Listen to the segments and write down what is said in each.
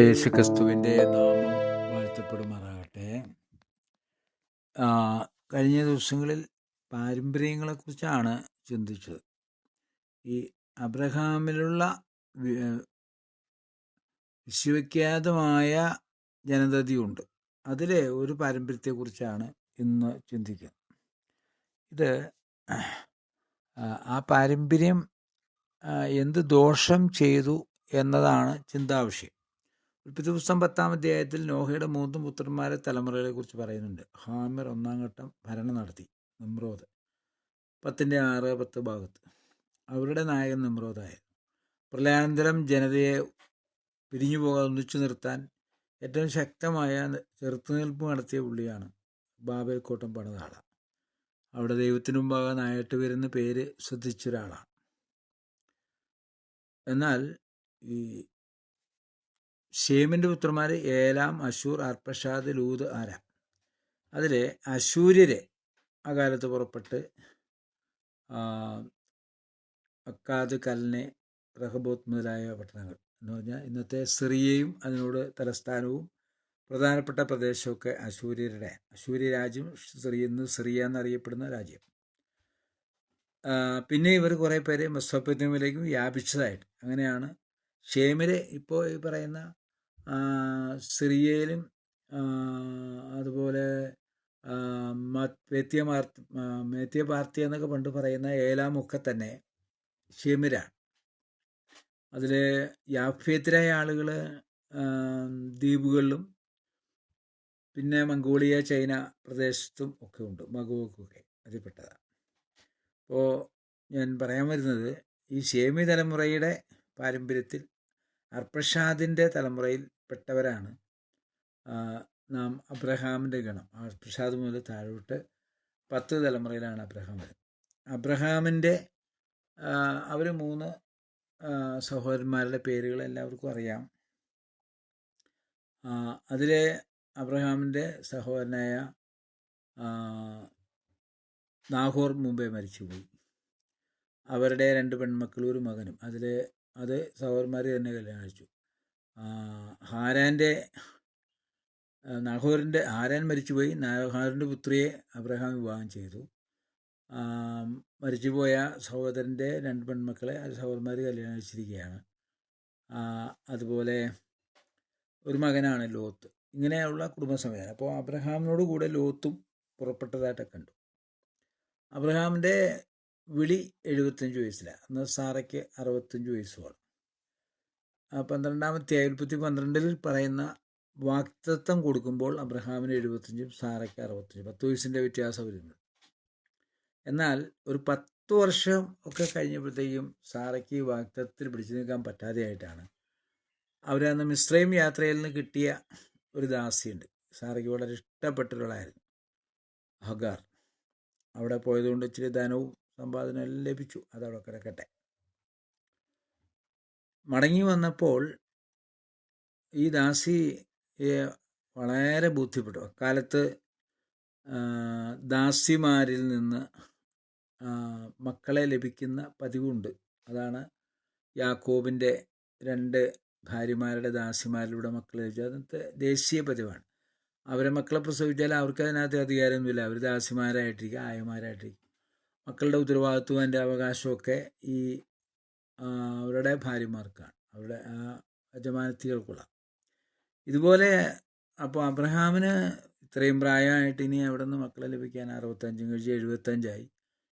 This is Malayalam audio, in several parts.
യേശു ക്രിസ്തുവിന്റെ നാമം വാഴ്ത്തപ്പെടുമാറാകട്ടെ. കഴിഞ്ഞ ദിവസങ്ങളിൽ പാരമ്പര്യങ്ങളെക്കുറിച്ചാണ് ചിന്തിച്ചത്. ഈ അബ്രഹാമിലുള്ള വിശ്വവിഖ്യാതമായ ജനതതിയുണ്ട്. അതിലെ ഒരു പാരമ്പര്യത്തെക്കുറിച്ചാണ് ഇന്ന് ചിന്തിക്കുന്നത്. ഇത് ആ പാരമ്പര്യം എന്ത് ദോഷം ചെയ്തു എന്നതാണ് ചിന്താവിഷയം. ഉൽപ്പത്തി പുസ്തകം പത്താം അധ്യായത്തിൽ നോഹയുടെ മൂന്ന് പുത്രന്മാരെ തലമുറകളെ കുറിച്ച് പറയുന്നുണ്ട്. ഹാമിർ ഒന്നാം ഘട്ടം ഭരണം നടത്തി. നിമ്രോദ്. പത്തിന്റെ ആറ് പത്ത് ഭാഗത്ത്. അവരുടെ നായകൻ നിമ്രോദായിരുന്നു പ്രളയാനന്തരം ജനതയെ പിരിഞ്ഞു പോകാതെ ഒന്നിച്ചു നിർത്താൻ ഏറ്റവും ശക്തമായ ചെറുത്തുനിൽപ്പ് നടത്തിയ പുള്ളിയാണ് ബാബേക്കോട്ടം പണിത ആളാണ് അവിടെ ദൈവത്തിനു മുമ്പാകെ നായിട്ട് വരുന്ന പേര് ശ്രദ്ധിച്ച ഒരാളാണ് എന്നാൽ ഈ ഷേമിന്റെ പുത്രന്മാർ ഏലാം അശൂർ അർപ്പഷാദ് ലൂത് ആര. അതിൽ അശൂര്യരെ അകാലത്ത് പുറപ്പെട്ട് അക്കാദ് കൽനെ റഹബോത്ത് മുതലായ പട്ടണങ്ങൾ എന്ന് പറഞ്ഞാൽ ഇന്നത്തെ സിറിയയും അതിനോട് തലസ്ഥാനവും പ്രധാനപ്പെട്ട പ്രദേശമൊക്കെ അശൂര്യരുടെ അശൂര്യ രാജ്യം സിറിയ ഇന്ന് സിറിയ എന്നറിയപ്പെടുന്ന രാജ്യം. പിന്നെ ഇവർ കുറേ പേര് മെസ്സോപ്പൊത്തേമിയയിലേക്കും വ്യാപിച്ചതായിട്ട്. അങ്ങനെയാണ് ഷേമിലെ ഇപ്പോൾ ഈ പറയുന്ന സിറിയയിലും അതുപോലെ മേത്തിയ പാർത്തി എന്നൊക്കെ പണ്ട് പറയുന്ന ഏലാമൊക്കെ തന്നെ ഷെമിരാണ് അതിൽ യാഫ്യത്തിലായ ആളുകൾ ദ്വീപുകളിലും പിന്നെ മംഗോളിയ ചൈന പ്രദേശത്തും ഒക്കെ ഉണ്ട് മകുവൊക്കെ അതിൽപ്പെട്ടതാണ് അപ്പോൾ ഞാൻ പറയാൻ വരുന്നത് ഈ ഷേമി തലമുറയുടെ പാരമ്പര്യത്തിൽ അർപ്പഷാദിന്റെ തലമുറയിൽ പെട്ടവരാണ് നാം അബ്രഹാമിന്റെ ഗണം. പ്രസാദ് മുതൽ താഴോട്ട് പത്ത് തലമുറയിലാണ് അബ്രഹാം വരുന്നത്. അബ്രഹാമിന്റെ അവർ മൂന്ന് സഹോദരന്മാരുടെ പേരുകൾ എല്ലാവർക്കും അറിയാം. അതിലെ അബ്രഹാമിന്റെ സഹോദരനായ നാഹോർ മുമ്പേ മരിച്ചുപോയി. അവരുടെ രണ്ട് പെൺമക്കളും ഒരു മകനും. അതിലെ അത് സഹോദരന്മാർ തന്നെ കല്യാണം കഴിച്ചു. ഹാരാന്റെ നഹോറിന്റെ ഹാരാൻ മരിച്ചുപോയി. നഹോറിന്റെ പുത്രിയെ അബ്രഹാം വിവാഹം ചെയ്തു. മരിച്ചുപോയ സഹോദരന്റെ രണ്ട് പെൺമക്കളെ അത് സഹോദരന്മാർ കല്യാണം കഴിച്ചിരിക്കുകയാണ്. അതുപോലെ ഒരു മകനാണ് ലോത്ത്. ഇങ്ങനെയുള്ള കുടുംബസമേതം. അപ്പോൾ അബ്രഹാമിനോട് കൂടെ ലോത്തും പുറപ്പെട്ടതായിട്ടൊക്കെ കണ്ടു. അബ്രഹാമിന്റെ വിളി എഴുപത്തഞ്ച് വയസ്സിലാണ് അന്ന് സാറയ്ക്ക് അറുപത്തഞ്ച് വയസ്സുമാണ് പന്ത്രണ്ടാമത്തെ ഉൽപ്പത്തി പന്ത്രണ്ടിൽ പറയുന്ന വാക്തത്വം കൊടുക്കുമ്പോൾ അബ്രഹാമിന് എഴുപത്തഞ്ചും സാറയ്ക്ക് അറുപത്തഞ്ചും പത്ത് വയസ്സിന്റെ വ്യത്യാസം വരുന്നത് എന്നാൽ ഒരു പത്ത് വർഷം ഒക്കെ കഴിഞ്ഞപ്പോഴത്തേക്കും സാറയ്ക്ക് ഈ വാക്തത്വത്തിൽ പിടിച്ചു നിൽക്കാൻ പറ്റാതെയായിട്ടാണ്. അവരന്ന് മിശ്രയും യാത്രയിൽ നിന്ന് കിട്ടിയ ഒരു ദാസിയുണ്ട്. സാറയ്ക്ക് വളരെ ഇഷ്ടപ്പെട്ടൊരാളായിരുന്നു. ഹഗാർ അവിടെ പോയതുകൊണ്ട് ഇച്ചിരി ധനവും സമ്പാദനവും ലഭിച്ചു. അതവിടെ കിടക്കട്ടെ. മടങ്ങി വന്നപ്പോൾ ഈ ദാസി വളരെ ബുദ്ധിപ്പെട്ടു അക്കാലത്ത് ദാസിമാരിൽ നിന്ന് മക്കളെ ലഭിക്കുന്ന പതിവുണ്ട്. അതാണ് യാക്കോബിന്റെ രണ്ട് ഭാര്യമാരുടെ ദാസിമാരിലൂടെ മക്കളെ ലഭിച്ചത്. അന്നത്തെ ദേശീയ പതിവാണ്. അവരെ മക്കളെ പ്രസവിച്ചാൽ അവർക്ക് അതിനകത്ത് അധികാരമൊന്നുമില്ല. അവർ ദാസിമാരായിട്ടിരിക്കുക ആയമാരായിട്ടിരിക്കും. മക്കളുടെ ഉത്തരവാദിത്വം അതിന്റെ അവകാശമൊക്കെ ഈ അവരുടെ ഭാര്യമാർക്കാണ്. അവരുടെ യജമാനത്തികൾക്കുള്ള. ഇതുപോലെ അപ്പോൾ അബ്രഹാമിന് ഇത്രയും പ്രായമായിട്ട് ഇനി എവിടെ നിന്ന് മക്കളെ ലഭിക്കാൻ അറുപത്തഞ്ചും കഴിച്ച് എഴുപത്തഞ്ചായി.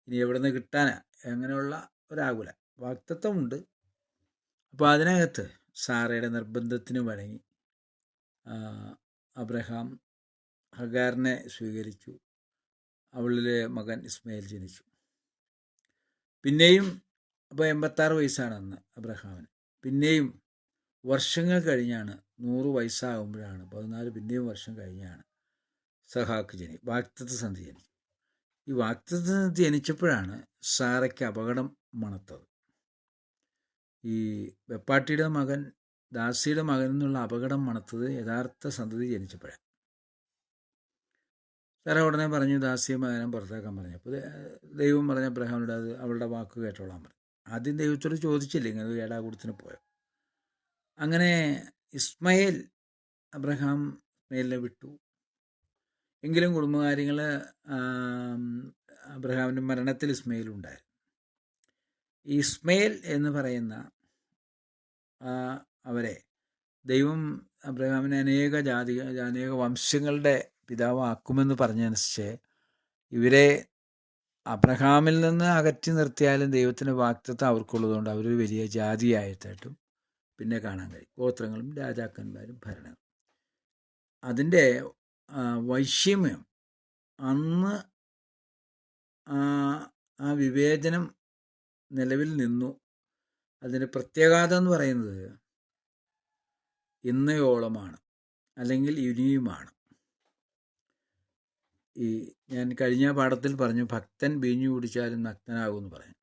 ഇനി എവിടെ നിന്ന് കിട്ടാനാ? അങ്ങനെയുള്ള ഒരാകുല. വാക്തത്വമുണ്ട്. അപ്പോൾ അതിനകത്ത് സാറയുടെ നിർബന്ധത്തിന് വഴങ്ങി അബ്രഹാം ഹഗാറിനെ സ്വീകരിച്ചു. അവളിലെ മകൻ ഇസ്മയിൽ ജനിച്ചു. പിന്നെയും അപ്പോൾ എൺപത്താറ് വയസ്സാണ് അന്ന് അബ്രഹാമിന്. പിന്നെയും വർഷങ്ങൾ കഴിഞ്ഞാണ് നൂറ് വയസ്സാകുമ്പോഴാണ് പതിനാല് പിന്നെയും വർഷം കഴിഞ്ഞാണ് സഹാക്ക് ജനി വാക്തത്വ സന്ധി ജനി ഈ വാക്തത്വ സന്ധി ജനിച്ചപ്പോഴാണ് സാറയ്ക്ക് അപകടം മണത്തത്. ഈ വെപ്പാട്ടിയുടെ മകൻ ദാസിയുടെ മകൻ എന്നുള്ള അപകടം മണത്തത് യഥാർത്ഥ സന്തതി ജനിച്ചപ്പോഴാണ്. സാറ ഉടനെ പറഞ്ഞു ദാസിയെ മകനെ പുറത്താക്കാൻ പറഞ്ഞു. അപ്പോൾ ദൈവം പറഞ്ഞ അബ്രഹാമിനോട് അത് അവളുടെ വാക്ക് കേട്ടോളാൻ പറഞ്ഞു. ആദ്യം ദൈവത്തോട് ചോദിച്ചില്ല ഇങ്ങനെ ഏടാകൂടത്തിന് പോയോ? അങ്ങനെ ഇസ്മയിൽ അബ്രഹാം ഇസ്മയിലിനെ വിട്ടു. എങ്കിലും കുടുംബകാര്യങ്ങൾ അബ്രഹാമിന്റെ മരണത്തിൽ ഇസ്മയിൽ ഉണ്ടായിരുന്നു ഇസ്മയിൽ എന്ന് പറയുന്ന അവരെ ദൈവം അബ്രഹാമിനെ അനേക ജാതി അനേക വംശങ്ങളുടെ പിതാവാക്കുമെന്ന് പറഞ്ഞനുസരിച്ച് ഇവരെ അബ്രഹാമിൽ നിന്ന് അകറ്റി നിർത്തിയാലും ദൈവത്തിന്റെ വാക്തത്വം അവർക്കുള്ളതുകൊണ്ട് അവരൊരു വലിയ ജാതിയായിട്ടായിട്ടും പിന്നെ കാണാൻ കഴിയും. ഗോത്രങ്ങളും രാജാക്കന്മാരും ഭരണ അതിന്റെ വൈഷമ്യം അന്ന് ആ വിവേചനം നിലവിൽ നിന്നു. അതിന്റെ പ്രത്യേകത എന്ന് പറയുന്നത് ഇന്നയോളമാണ്. അല്ലെങ്കിൽ ഇനിയുമാണ്. ഈ ഞാൻ കഴിഞ്ഞ പാഠത്തിൽ പറഞ്ഞു ഭക്തൻ ബീഞ്ഞു കുടിച്ചാലും നഗ്നനാകുമെന്ന് പറഞ്ഞു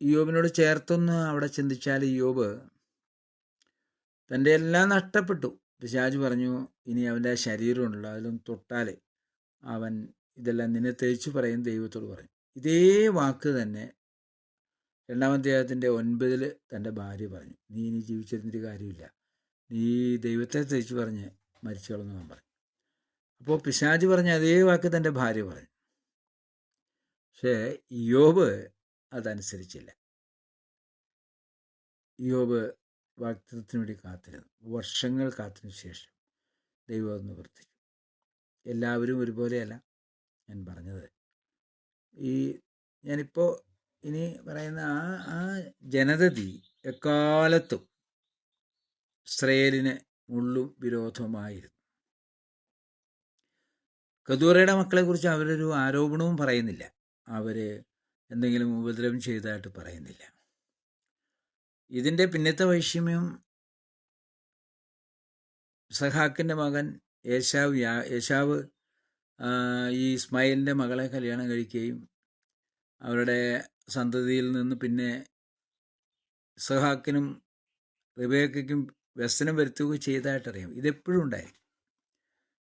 യോബിനോട് ചേർത്തൊന്ന് അവിടെ ചിന്തിച്ചാൽ യോബ് തന്റെ എല്ലാം നഷ്ടപ്പെട്ടു. പിശാജ് പറഞ്ഞു ഇനി അവന്റെ ശരീരമുണ്ടല്ലോ അതിലും തൊട്ടാൽ അവൻ ഇതെല്ലാം നിന്നെ തേച്ചു പറയും ദൈവത്തോട് പറയും. ഇതേ വാക്ക് തന്നെ രണ്ടാമത്തെ അദ്ദേഹത്തിന്റെ ഒൻപതിൽ തന്റെ ഭാര്യ പറഞ്ഞു. നീ ഇനി ജീവിച്ചിരുന്നിട്ട് കാര്യമില്ല. നീ ദൈവത്തെ തേച്ച് പറഞ്ഞ് മരിച്ചോളെന്ന് പറഞ്ഞു. അപ്പോൾ പിശാജ് പറഞ്ഞ അതേ വാക്ക് തന്റെ ഭാര്യ പറഞ്ഞു. പക്ഷേ യോബ് അതനുസരിച്ചില്ല. യോബ് വാക്തത്വത്തിന് വേണ്ടി കാത്തിരുന്നു. വർഷങ്ങൾ കാത്തിനു ശേഷം ദൈവം ഒന്ന് വർദ്ധിച്ചു. എല്ലാവരും ഒരുപോലെയല്ല ഞാൻ പറഞ്ഞത്. ഈ ഞാനിപ്പോൾ ഇനി പറയുന്ന ആ ആ ജനതതി എക്കാലത്തും ഇസ്രയേലിന് മുള്ളും വിരോധവുമായിരുന്നു. കദൂറയുടെ മക്കളെക്കുറിച്ച് അവരൊരു ആരോപണവും പറയുന്നില്ല. അവർ എന്തെങ്കിലും ഉപദ്രവം ചെയ്തതായിട്ട് പറയുന്നില്ല. ഇതിന്റെ പിന്നത്തെ വൈഷമ്യം സഹാക്കിന്റെ മകൻ യേശാവ് യേശാവ് ഈ ഇസ്മായിലിന്റെ മകളെ കല്യാണം കഴിക്കുകയും അവരുടെ സന്തതിയിൽ നിന്ന് പിന്നെ സഹാക്കിനും റിബേക്കും വ്യസനം വരുത്തുകയും ചെയ്തതായിട്ടറിയാം. ഇതെപ്പോഴും ഉണ്ടായി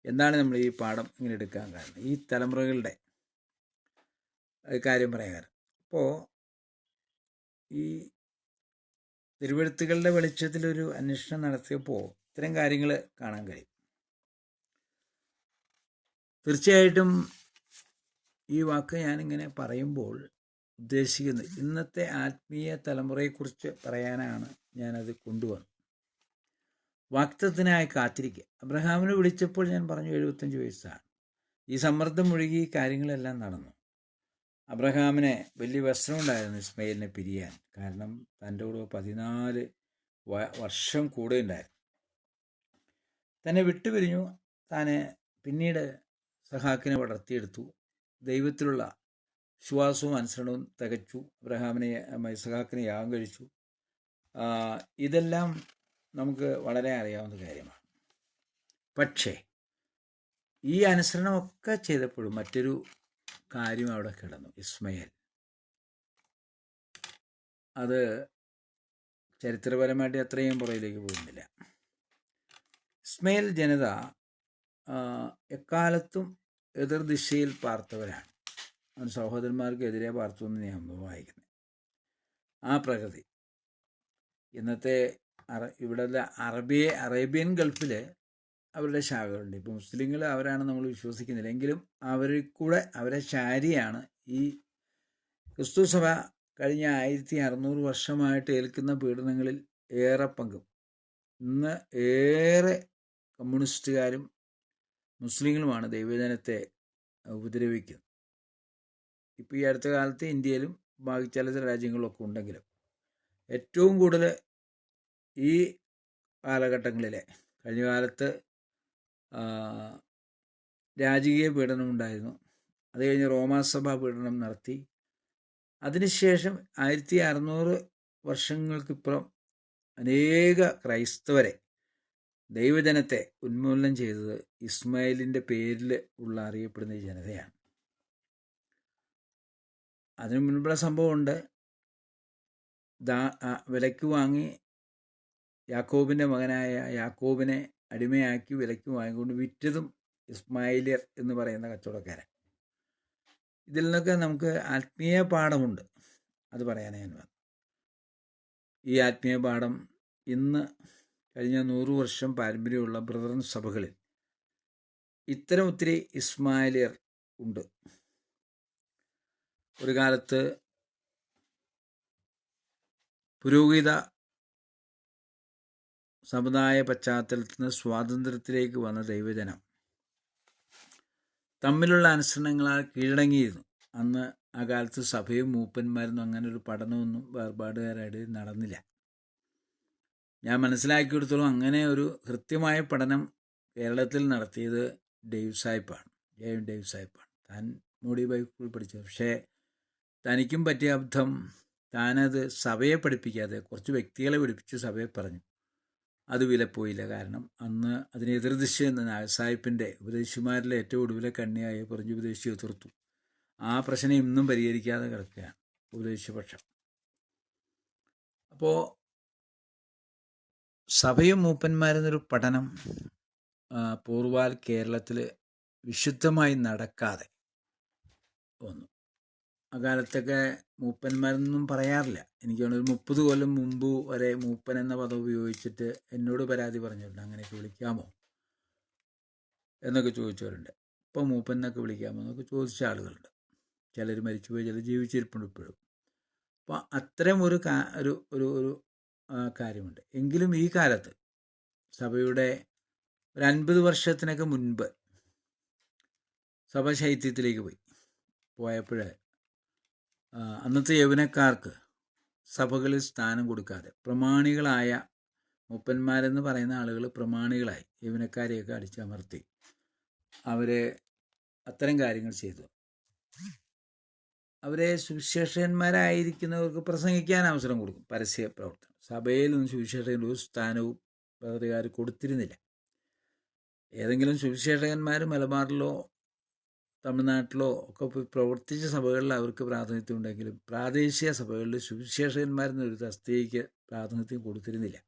എന്താണ് നമ്മൾ ഈ പാഠം ഇങ്ങനെ എടുക്കാൻ കാരണം. ഈ തലമുറകളുടെ കാര്യം പറയാൻ കാരണം. അപ്പോൾ ഈ തിരുവഴുത്തുകളുടെ വെളിച്ചത്തിലൊരു അന്വേഷണം നടത്തിയപ്പോൾ ഇത്തരം കാര്യങ്ങൾ കാണാൻ കഴിയും. തീർച്ചയായിട്ടും ഈ വാക്ക് ഞാനിങ്ങനെ പറയുമ്പോൾ ഉദ്ദേശിക്കുന്നത് ഇന്നത്തെ ആത്മീയ തലമുറയെക്കുറിച്ച് പറയാനാണ് ഞാനത് കൊണ്ടുവന്നത്. വാക്തത്തിനായി കാത്തിരിക്കുക. അബ്രഹാമിനെ വിളിച്ചപ്പോൾ ഞാൻ പറഞ്ഞു എഴുപത്തഞ്ച് വയസ്സാണ്. ഈ സമ്മർദ്ദം ഒഴുകി കാര്യങ്ങളെല്ലാം നടന്നു. അബ്രഹാമിന് വലിയ വസ്ത്രമുണ്ടായിരുന്നു ഇസ്മയിലിനെ പിരിയാൻ. കാരണം തന്റെ കൂടെ പതിനാല് വർഷം കൂടെ ഉണ്ടായിരുന്നു തന്നെ വിട്ടുപിരിഞ്ഞു. താനെ പിന്നീട് സഹാക്കിനെ വളർത്തിയെടുത്തു. ദൈവത്തിലുള്ള വിശ്വാസവും അനുസരണവും തികച്ചു. അബ്രഹാമിനെ സഹാക്കിനെ യാഗം കഴിച്ചു. ഇതെല്ലാം നമുക്ക് വളരെ അറിയാവുന്ന കാര്യമാണ്. പക്ഷേ ഈ അനുസരണമൊക്കെ ചെയ്തപ്പോഴും മറ്റൊരു കാര്യം അവിടെ കിടന്നു ഇസ്മയൽ. അത് ചരിത്രപരമായിട്ട് അത്രയും പുറയിലേക്ക് പോകുന്നില്ല. ഇസ്മയിൽ ജനത എക്കാലത്തും എതിർദിശയിൽ പാർത്തവരാണ്. അവൻ സഹോദരന്മാർക്ക് എതിരെ പാർത്തു എന്ന് ഞാൻ വായിക്കുന്നത് ആ പ്രകൃതി. ഇന്നത്തെ അറ ഇവിടുത്തെ അറബിയ അറേബ്യൻ ഗൾഫിൽ അവരുടെ ശാഖകളുണ്ട്. ഇപ്പോൾ മുസ്ലിങ്ങൾ അവരാണ് നമ്മൾ വിശ്വസിക്കുന്നില്ല എങ്കിലും അവരിൽ കൂടെ അവരെ ശാരിയാണ് ഈ ക്രിസ്തു സഭ കഴിഞ്ഞ ആയിരത്തി അറുന്നൂറ് വർഷമായിട്ട് ഏൽക്കുന്ന പീഡനങ്ങളിൽ ഏറെ പങ്കും. ഇന്ന് ഏറെ കമ്മ്യൂണിസ്റ്റുകാരും മുസ്ലിങ്ങളുമാണ് ദൈവജനത്തെ ഉപദ്രവിക്കുന്നത്. ഇപ്പോൾ ഈ അടുത്ത കാലത്ത് ഇന്ത്യയിലും ബാക്കി ചില രാജ്യങ്ങളിലൊക്കെ ഉണ്ടെങ്കിലും ഏറ്റവും കൂടുതൽ ഈ കാലഘട്ടങ്ങളിലെ കഴിഞ്ഞ കാലത്ത് രാജകീയ പീഡനം ഉണ്ടായിരുന്നു. അത് കഴിഞ്ഞ് റോമാസഭ പീഡനം നടത്തി. അതിനുശേഷം ആയിരത്തി അറുന്നൂറ് വർഷങ്ങൾക്കിപ്പുറം അനേക ക്രൈസ്തവരെ ദൈവജനത്തെ ഉന്മൂലനം ചെയ്തത് ഇസ്മായിലിന്റെ പേരിൽ ഉള്ള അറിയപ്പെടുന്ന ജനതയാണ്. അതിനു മുൻപുള്ള സംഭവമുണ്ട്. ദാ വിലയ്ക്ക് വാങ്ങി യാക്കോബിന്റെ മകനായ യാക്കോബിനെ അടിമയാക്കി വിലയ്ക്ക് വാങ്ങിക്കൊണ്ട് വിറ്റതും ഇസ്മായിലിയർ എന്ന് പറയുന്ന കച്ചവടക്കാരൻ. ഇതിൽ നിന്നൊക്കെ നമുക്ക് ആത്മീയ പാഠമുണ്ട്. അത് പറയാനേ ഞാൻ വന്നു ഈ ആത്മീയ പാഠം ഇന്ന് കഴിഞ്ഞ നൂറു വർഷം പാരമ്പര്യമുള്ള ബ്രദറൻ സഭകളിൽ ഇത്തരം ഒത്തിരി ഇസ്മായിലിയർ ഉണ്ട്. ഒരു കാലത്ത് പുരോഹിത സമുദായ പശ്ചാത്തലത്തിൽ നിന്ന് സ്വാതന്ത്ര്യത്തിലേക്ക് വന്ന ദൈവജനം തമ്മിലുള്ള അനുസരണങ്ങളാൽ കീഴടങ്ങിയിരുന്നു. അന്ന് ആ കാലത്ത് സഭയും മൂപ്പന്മാരൊന്നും അങ്ങനെ ഒരു പഠനമൊന്നും വേർപാടുകാരായിട്ട് നടന്നില്ല. ഞാൻ മനസ്സിലാക്കിയെടുത്തോളം അങ്ങനെ ഒരു കൃത്യമായ പഠനം കേരളത്തിൽ നടത്തിയത് ഡേവ് സാഹിബാണ് ജെ എം ഡേവ് സാഹിബാണ് താൻ മോഡി ബൈബിൾ പഠിച്ചത് പക്ഷേ തനിക്കും പറ്റിയ അബദ്ധം താനത് സഭയെ പഠിപ്പിക്കാതെ കുറച്ച് വ്യക്തികളെ പഠിപ്പിച്ച് സഭയെ പറഞ്ഞു. അത് വിലപ്പോയില്ല. കാരണം അന്ന് അതിന് എതിർദിശ എന്ന സാഹിപ്പിന്റെ ഉപദേശിമാരിലെ ഏറ്റവും ഒടുവിലെ കണ്ണിയായ പറഞ്ഞു ഉപദേശി എതിർത്തു. ആ പ്രശ്നം ഇന്നും പരിഹരിക്കാതെ കിടക്കുകയാണ് ഉപദേശിപക്ഷം. അപ്പോൾ സഭയും മൂപ്പന്മാരെന്നൊരു പഠനം പൂർവാൽ കേരളത്തിൽ വിശുദ്ധമായി നടക്കാതെ വന്നു. അക്കാലത്തൊക്കെ മൂപ്പന്മാരെന്നൊന്നും പറയാറില്ല. എനിക്ക് തോന്നുന്നു മുപ്പത് കൊല്ലം മുമ്പ് വരെ മൂപ്പൻ എന്ന പദം ഉപയോഗിച്ചിട്ട് എന്നോട് പരാതി പറഞ്ഞിട്ടുണ്ട്. അങ്ങനെയൊക്കെ വിളിക്കാമോ? എന്നൊക്കെ ചോദിച്ചവരുണ്ട്. ഇപ്പം മൂപ്പൻ എന്നൊക്കെ വിളിക്കാമോ എന്നൊക്കെ ചോദിച്ച ആളുകളുണ്ട്. ചിലർ മരിച്ചുപോയി ചിലർ ജീവിച്ചിരിപ്പുണ്ട് ഇപ്പോഴും. അപ്പോൾ അത്തരം ഒരു ഒരു ഒരു ഒരു കാര്യമുണ്ട്. എങ്കിലും ഈ കാലത്ത് സഭയുടെ ഒരു അൻപത് വർഷത്തിനൊക്കെ മുൻപ് സഭ ശൈത്യത്തിലേക്ക് പോയി. പോയപ്പോൾ അന്നത്തെ യൗവനക്കാർക്ക് സഭകളിൽ സ്ഥാനം കൊടുക്കാതെ പ്രമാണികളായ മുപ്പന്മാരെന്ന് പറയുന്ന ആളുകൾ പ്രമാണികളായി യൗവനക്കാരെയൊക്കെ അടിച്ചമർത്തി അവരെ അത്തരം കാര്യങ്ങൾ ചെയ്തു. അവരെ സുവിശേഷന്മാരായിരിക്കുന്നവർക്ക് പ്രസംഗിക്കാൻ അവസരം കൊടുക്കും. പരസ്യ പ്രവർത്തനം. സഭയിൽ നിന്ന് സുവിശേഷകന്റെ ഒരു സ്ഥാനവും പദവികാർ കൊടുത്തിരുന്നില്ല. ഏതെങ്കിലും സുവിശേഷകന്മാർ മലബാറിലോ തമിഴ്നാട്ടിലോ ഒക്കെ പ്രവർത്തിച്ച സഭകളിൽ അവർക്ക് പ്രാതിനിധ്യം ഉണ്ടെങ്കിലും പ്രാദേശിക സഭകളിൽ സുവിശേഷകന്മാരെന്നൊരു തസ്തികയ്ക്ക് പ്രാതിനിധ്യം കൊടുത്തിരുന്നില്ല.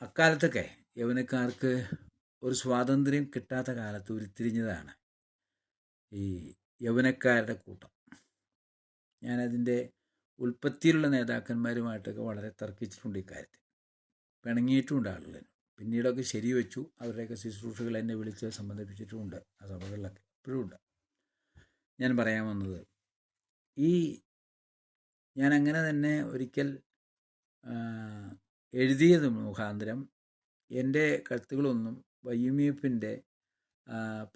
അക്കാലത്തൊക്കെ യൗവനക്കാർക്ക് ഒരു സ്വാതന്ത്ര്യം കിട്ടാത്ത കാലത്ത് ഉരുത്തിരിഞ്ഞതാണ് ഈ യൗവനക്കാരുടെ കൂട്ടം. ഞാനതിന്റെ ഉൽപ്പത്തിയിലുള്ള നേതാക്കന്മാരുമായിട്ടൊക്കെ വളരെ തർക്കിച്ചിട്ടുണ്ട് ഇക്കാര്യത്തിൽ. പിണങ്ങിയിട്ടുമുണ്ട് ആളുകൾ പിന്നീടൊക്കെ ശരിവെച്ചു. അവരുടെയൊക്കെ ശുശ്രൂഷകൾ എന്നെ വിളിച്ച് സംബന്ധിപ്പിച്ചിട്ടുമുണ്ട്. ആ സഭകളിലൊക്കെ ഇപ്പോഴും ഉണ്ട്. ഞാൻ പറയാൻ വന്നത് ഈ ഞാൻ അങ്ങനെ തന്നെ ഒരിക്കൽ എഴുതിയത് മുഖാന്തരം എന്റെ കത്തുകളൊന്നും വൈ എം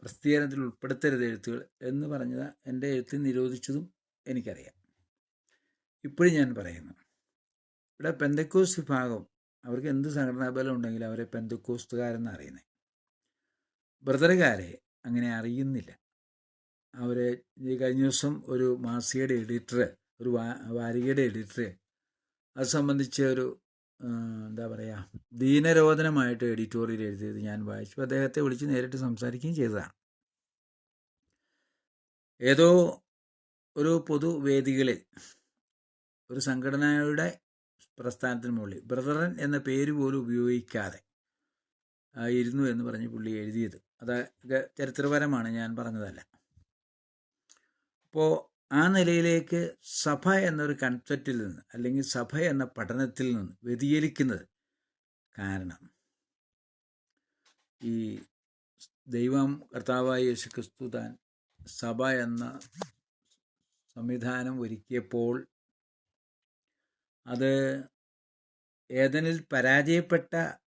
പ്രസിദ്ധീകരണത്തിൽ ഉൾപ്പെടുത്തരുത് എഴുത്തുകൾ എന്ന് പറഞ്ഞത് എന്റെ എഴുത്തിൽ നിരോധിച്ചതും എനിക്കറിയാം. ഇപ്പോഴും ഞാൻ പറയുന്നു. ഇവിടെ പെന്തക്കോസ് വിഭാഗം അവർക്ക് എന്ത് സംഘടനാ ബലം ഉണ്ടെങ്കിലും അവരെ പെന്തക്കോസ്തുകാരെന്ന് അറിയുന്നത് ബ്രദറുകാരെ അങ്ങനെ അറിയുന്നില്ല. അവരെ ഈ കഴിഞ്ഞ ദിവസം ഒരു മാസികയുടെ എഡിറ്റർ ഒരു വാരികയുടെ എഡിറ്റർ അത് സംബന്ധിച്ച് ഒരു എന്താ പറയുക ദീനരോധനമായിട്ട് എഡിറ്റോറിയൽ എഴുതിയത് ഞാൻ വായിച്ചു. അദ്ദേഹത്തെ വിളിച്ച് നേരിട്ട് സംസാരിക്കുകയും ചെയ്തതാണ്. ഏതോ ഒരു പൊതുവേദികളിൽ ഒരു സംഘടനയുടെ പ്രസ്ഥാനത്തിന് മുകളിൽ. ബ്രദറൻ എന്ന പേര് പോലും ഉപയോഗിക്കാതെ. ഇരുന്നു എന്ന് പറഞ്ഞ് പുള്ളി എഴുതിയത്. അതൊക്കെ ചരിത്രപരമാണ് ഞാൻ പറഞ്ഞതല്ല. അപ്പോൾ ആ നിലയിലേക്ക് സഭ എന്നൊരു കൺസെപ്റ്റിൽ നിന്ന് അല്ലെങ്കിൽ സഭ എന്ന പഠനത്തിൽ നിന്ന് വ്യതിചലിക്കുന്നത് കാരണം ഈ ദൈവം കർത്താവായ യേശു ക്രിസ്തു താൻ സഭ എന്ന സംവിധാനം ഒരുക്കിയപ്പോൾ അത് ഏതനിൽ പരാജയപ്പെട്ട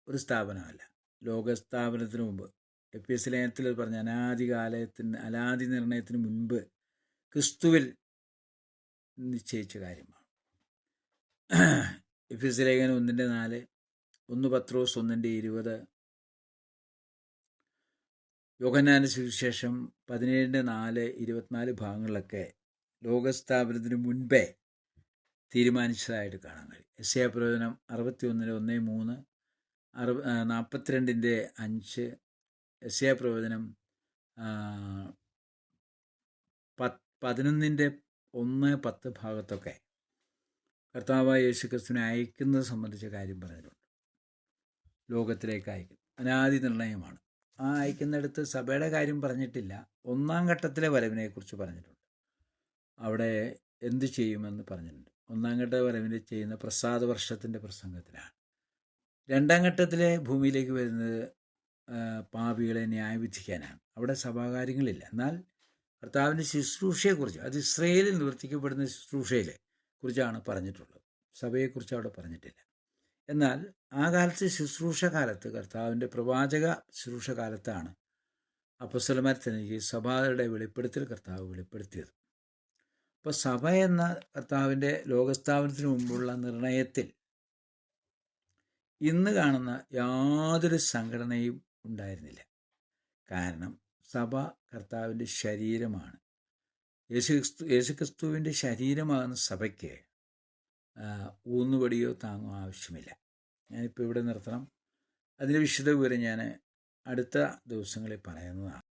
ഒരു സ്ഥാപനമല്ല. ലോകസ്ഥാപനത്തിന് മുമ്പ്. എ പി എസ് ലയനത്തിൽ പറഞ്ഞ അനാദികാലത്തിന് അനാദി നിർണയത്തിന് മുൻപ് ക്രിസ്തുവിൽ നിശ്ചയിച്ച കാര്യമാണ്. എഫ് എസ് ലേഖനം ഒന്നിന്റെ നാല് ഒന്ന് പത്രോസ് ഒന്നിന്റെ ഇരുപത് യോഗനാന സുവിശേഷം പതിനേഴിന്റെ നാല് ഇരുപത്തിനാല് ഭാഗങ്ങളിലൊക്കെ ലോകസ്ഥാപനത്തിന് മുൻപേ തീരുമാനിച്ചതായിട്ട് കാണാൻ കഴിയും. എ പ്രയോജനം അറുപത്തി ഒന്നിന് ഒന്ന് മൂന്ന് അറു നാൽപ്പത്തിരണ്ടിന്റെ അഞ്ച് എ പ്രവചനം പത്ത് പതിനൊന്നിന്റെ ഒന്ന് പത്ത് ഭാഗത്തൊക്കെ കർത്താവായ യേശു ക്രിസ്തുവിനെ അയക്കുന്നത് സംബന്ധിച്ച കാര്യം പറഞ്ഞിട്ടുണ്ട്. ലോകത്തിലേക്ക് അയക്കും അനാദി നിർണയമാണ്. ആ അയക്കുന്നിടത്ത് സഭയുടെ കാര്യം പറഞ്ഞിട്ടില്ല. ഒന്നാം ഘട്ടത്തിലെ വരവിനെക്കുറിച്ച് പറഞ്ഞിട്ടുണ്ട്. അവിടെ എന്ത് ചെയ്യുമെന്ന് പറഞ്ഞിട്ടുണ്ട്. ഒന്നാം ഘട്ട വരവിൽ ചെയ്യുന്ന പ്രസാദ വർഷത്തിന്റെ പ്രസംഗത്തിലാണ്. രണ്ടാം ഘട്ടത്തിലെ ഭൂമിയിലേക്ക് വരുന്നത് പാപികളെ ന്യായവിധിക്കാനാണ്. അവിടെ സഭാകാര്യങ്ങളില്ല. എന്നാൽ കർത്താവിന്റെ ശുശ്രൂഷയെക്കുറിച്ച് അത് ഇസ്രയേലിൽ നിവർത്തിക്കപ്പെടുന്ന ശുശ്രൂഷയിലെ കുറിച്ചാണ് പറഞ്ഞിട്ടുള്ളത്. സഭയെക്കുറിച്ച് അവിടെ പറഞ്ഞിട്ടില്ല. എന്നാൽ ആ കാലത്ത് ശുശ്രൂഷ കാലത്ത് കർത്താവിന്റെ പ്രവാചക ശുശ്രൂഷ കാലത്താണ് അപ്പസ്വലമാർ തനിക്ക് സഭയുടെ വെളിപ്പെടുത്തൽ കർത്താവ് വെളിപ്പെടുത്തിയത്. അപ്പോൾ സഭ എന്ന കർത്താവിന്റെ ലോകസ്ഥാപനത്തിന് മുമ്പുള്ള നിർണയത്തിൽ ഇന്ന് കാണുന്ന യാതൊരു സംഘടനയും ഉണ്ടായിരുന്നില്ല. കാരണം സഭ കർത്താവിന്റെ ശരീരമാണ്. യേശുക്രിസ്തു യേശുക്രിസ്തുവിന്റെ ശരീരമാകുന്ന സഭയ്ക്ക് ഊന്നുപടിയോ താങ്ങോ ആവശ്യമില്ല. ഞാനിപ്പോൾ ഇവിടെ നിർത്തണം. അതിന്റെ വിശദ വിവരം ഞാൻ അടുത്ത ദിവസങ്ങളിൽ പറയുന്നതാണ്.